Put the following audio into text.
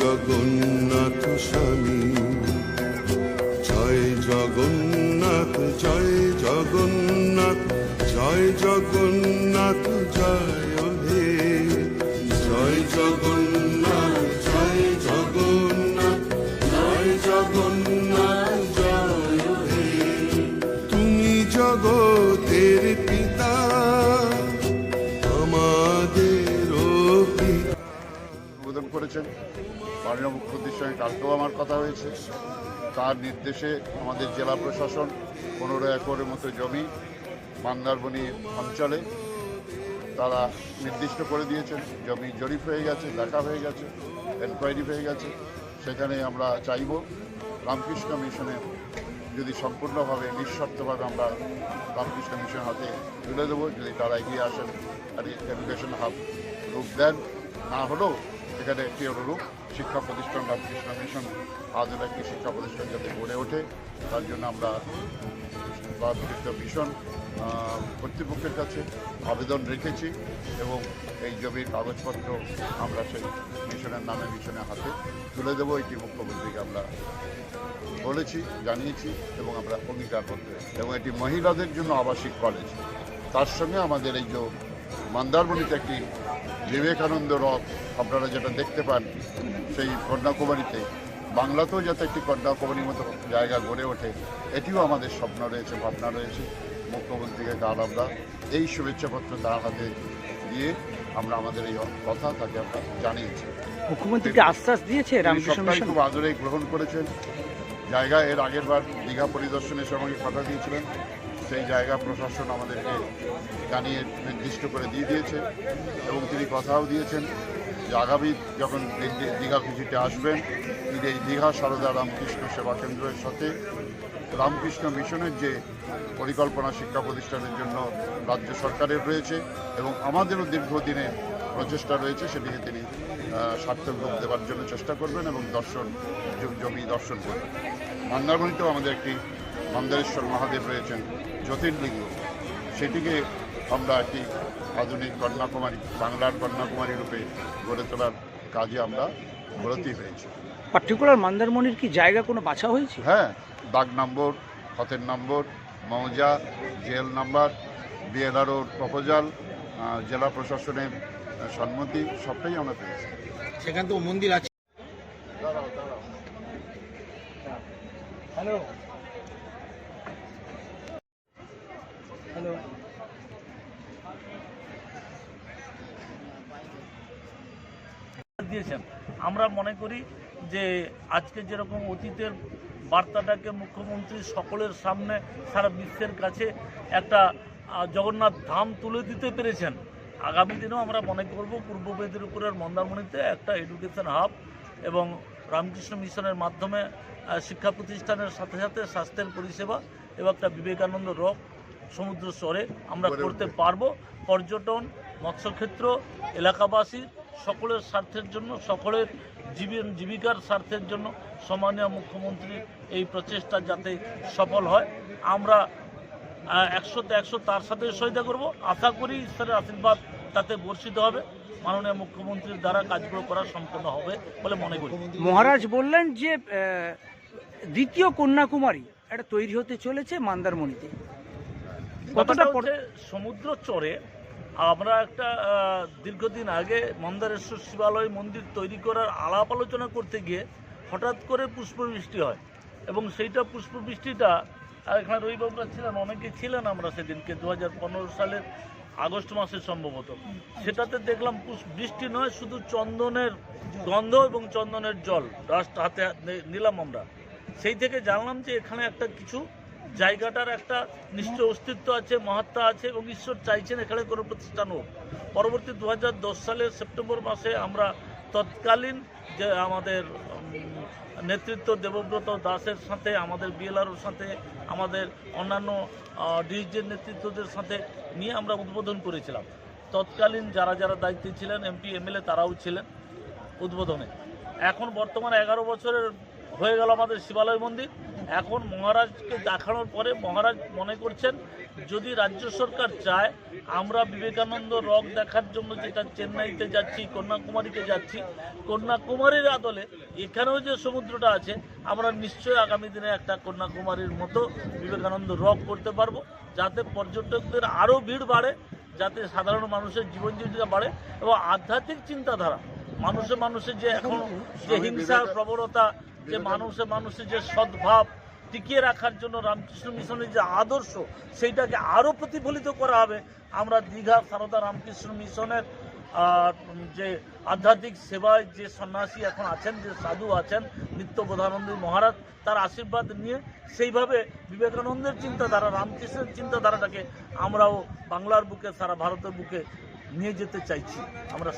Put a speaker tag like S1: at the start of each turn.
S1: জগন্নাথ স্বামী। জয় জগন্নাথ জয় জগন্নাথ জয় জগন্নাথ, জয় হে জয় জগন্নাথ জয় জগন্নাথ জয় জগন্নাথ, জয় হে তুমি জগতের
S2: করেছেন। মাননীয় মুখ্যমন্ত্রীর সঙ্গে কালকেও আমার কথা হয়েছে। তার নির্দেশে আমাদের জেলা প্রশাসন পনেরো একরের মতো জমি মান্দারবনি অঞ্চলে তারা নির্দিষ্ট করে দিয়েছেন। জমি জরিপ হয়ে গেছে, দেখা হয়ে গেছে, এনকোয়ারি হয়ে গেছে। সেখানে আমরা চাইব রামকৃষ্ণ মিশনে যদি সম্পূর্ণভাবে, নিঃশর্তভাবে আমরা রামকৃষ্ণ মিশনের হাতে তুলে দেবো, যদি তারা এগিয়ে আসেন আর এডুকেশন হাব রূপ দেন। না হলেও এখানে একটি অনুরূপ শিক্ষা প্রতিষ্ঠান রামকৃষ্ণ মিশন আজও একটি শিক্ষা প্রতিষ্ঠান যাতে গড়ে ওঠে। তার জন্য আমরা রামকৃষ্ণ মিশন কর্তৃপক্ষের কাছে আবেদন রেখেছি এবং এই জমির কাগজপত্র আমরা সেই মিশনের নামে মিশনের হাতে তুলে দেবো। এটি মুখ্যমন্ত্রীকে আমরা বলেছি, জানিয়েছি এবং আমরা অঙ্গীকারবদ্ধ। এবং এটি মহিলাদের জন্য আবাসিক কলেজ তার সঙ্গে আমাদের এই যে মন্দারমণিতে একটি বিবেকানন্দ রথ আপনারা যেটা দেখতে পান সেই কন্যাকুমারীতে বাংলাতেও যাতে একটি কন্যাকুমারীর মতো জায়গা গড়ে ওঠে এটিও আমাদের স্বপ্ন রয়েছে ভাবনা রয়েছে। মুখ্যমন্ত্রীকে কাল আমরা এই শুভেচ্ছাপত্র তার হাতে দিয়ে আমরা আমাদের এই কথা তাকে আমরা জানিয়েছি।
S3: মুখ্যমন্ত্রীকে আশ্বাস দিয়েছে
S2: সবটাই খুব আদরে গ্রহণ করেছেন। জায়গা এর আগের বার দীঘা পরিদর্শনের সময় কথা দিয়েছিলেন। সেই জায়গা প্রশাসন আমাদেরকে জানিয়ে নির্দিষ্ট করে দিয়ে দিয়েছে এবং তিনি কথাও দিয়েছেন যে আগামী যখন দীঘা ভিজিটে আসবেন, তিনি এই দীঘা সারদা রামকৃষ্ণ সেবা কেন্দ্রের সাথে রামকৃষ্ণ মিশনের যে পরিকল্পনা শিক্ষা প্রতিষ্ঠানের জন্য রাজ্য সরকারের রয়েছে এবং আমাদেরও দীর্ঘদিনের প্রচেষ্টা রয়েছে সেটিকে তিনি সার্থক রূপ দেওয়ার জন্য চেষ্টা করবেন এবং দর্শন, জমি দর্শন করবেন। মন্দারমণিতেও আমাদের একটি মন্দারেশ্বর মহাদেব রয়েছেন জ্যোতির্লিঙ্গ। সেটিকে আমরা একটি আধুনিক কন্যাকুমারী বাংলার কন্যাকুমারী রূপে গড়ে তোলার কাজে আমরা ব্রতী হয়েছি।
S3: পার্টিকুলার মন্দারমণির কি জায়গা কোনো বাছা হয়েছে?
S2: হ্যাঁ দাগ নম্বর হতের নম্বর মৌজা জেল নাম্বার বিএলআরওর প্রপোজাল জেলা প্রশাসনের সম্মতি সবটাই আমরা পেয়েছি।
S4: সেখান তো মন্দির আছে।
S3: হ্যালো।
S5: দিয়েছেন। আমরা মনে করি যে আজকে যেরকম অতীতের বার্তাটাকে মুখ্যমন্ত্রী সকলের সামনে সারা বিশ্বের কাছে একটা জগন্নাথ ধাম তুলে দিতে পেরেছেন। আগামী দিনেও আমরা মনে করব পূর্ব মেদিনীপুরের মন্দারমণিতে একটা এডুকেশন হাব এবং রামকৃষ্ণ মিশনের মাধ্যমে শিক্ষা প্রতিষ্ঠানের সাথে সাথে স্বাস্থ্যের পরিষেবা এবং একটা বিবেকানন্দ রক সমুদ্র স্তরে আমরা করতে। পারব। পর্যটন মৎস্যক্ষেত্র এলাকাবাসী সকলের স্বার্থের জন্য সকলের জীবন জীবিকার স্বার্থের জন্য সম্মানীয় মুখ্যমন্ত্রীর এই প্রচেষ্টা যাতে সফল হয়। আমরা একশোতে একশো তার সাথে সহিতা করব। আশা করি ঈশ্বরের আশীর্বাদ তাতে বর্ষিত হবে। মাননীয় মুখ্যমন্ত্রীর দ্বারা কাজগুলো করা সম্পন্ন হবে বলে মনে করি।
S3: মহারাজ বললেন যে দ্বিতীয় কন্যাকুমারী এটা তৈরি হতে চলেছে মন্দারমণিতে। কতটা
S5: সমুদ্র চরে আমরা একটা দীর্ঘদিন আগে মন্দারেশ্বর শিবালয় মন্দির তৈরি করার আলাপ আলোচনা করতে গিয়ে হঠাৎ করে পুষ্পবৃষ্টি হয়। এবং সেইটা পুষ্পবৃষ্টিটা, আর এখানে রবিবাবুরা ছিলেন, অনেকে ছিলেন আমরা সেদিনকে দু হাজার পনেরো সালের আগস্ট মাসে সম্ভবত। সেটাতে দেখলাম বৃষ্টি নয়, শুধু চন্দনের গন্ধ এবং চন্দনের জল রাস্তা হাতে নিলাম আমরা। সেই থেকে জানলাম যে এখানে একটা কিছু জায়গাটার একটা নিশ্চয় অস্তিত্ব আছে, মহাত্মা আছে এবং ঈশ্বর চাইছেন এখানে কোনো প্রতিষ্ঠান হোক। পরবর্তী দু হাজার দশ সালের সেপ্টেম্বর মাসে আমরা তৎকালীন যে আমাদের নেতৃত্ব দেবব্রত দাসের সাথে, আমাদের বিএলআরওর সাথে, আমাদের অন্যান্য ডিএসজির নেতৃত্বদের সাথে নিয়ে আমরা উদ্বোধন করেছিলাম। তৎকালীন যারা যারা দায়িত্বে ছিলেন, এমপি, এমএলএ তারাও ছিলেন উদ্বোধনে। এখন বর্তমানে এগারো বছরের হয়ে গেল আমাদের শিবালয় মন্দির। এখন মহারাজকে দেখানোর পরে মহারাজ মনে করছেন, যদি রাজ্য সরকার চায়, আমরা বিবেকানন্দ রক দেখার জন্য যেটা চেন্নাইতে যাচ্ছি, কন্যাকুমারীতে যাচ্ছি, কন্যাকুমারীর আদলে এখানেও যে সমুদ্রটা আছে, আমরা নিশ্চয়ই আগামী দিনে একটা কন্যাকুমারীর মতো বিবেকানন্দ রক করতে পারব, যাতে পর্যটকদের আরও ভিড় বাড়ে, যাতে সাধারণ মানুষের জীবন জীবিকা বাড়ে এবং আধ্যাত্মিক চিন্তাধারা, মানুষে মানুষের যে এখন যে হিংসার প্রবণতা যে মানুষে মানুষের যে সদ্ভাব টিকিয়ে রাখার জন্য রামকৃষ্ণ মিশনের যে আদর্শ, সেইটাকে আরও প্রতিফলিত করা হবে। আমরা দীঘা সারদা রামকৃষ্ণ মিশনের যে আধ্যাত্মিক সেবায় যে সন্ন্যাসী এখন আছেন, যে সাধু আছেন নিত্য বোধানন্দী মহারাজ, তার আশীর্বাদ নিয়ে সেইভাবে বিবেকানন্দের চিন্তাধারা, রামকৃষ্ণের চিন্তাধারাটাকে আমরাও বাংলার বুকে, সারা ভারতের বুকে নিয়ে যেতে চাইছি। আমরা